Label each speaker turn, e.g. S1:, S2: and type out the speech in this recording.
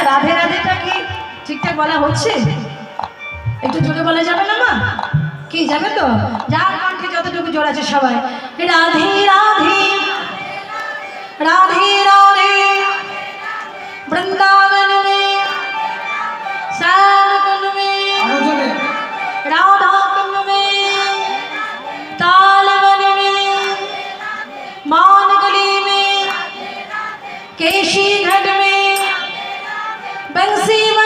S1: আচ্ছা রাধে রাধেটা কি ঠিকঠাক বলা হচ্ছে? একটু জোরে বলা যাবে না মা? কি যাবে তো? যার কণ্ঠে যতটুকু জোর আছে সবাই। রাধে রাধে রাধে রাধে বৃন্দাবন রে মে কেশি ঘট ബൻസീമ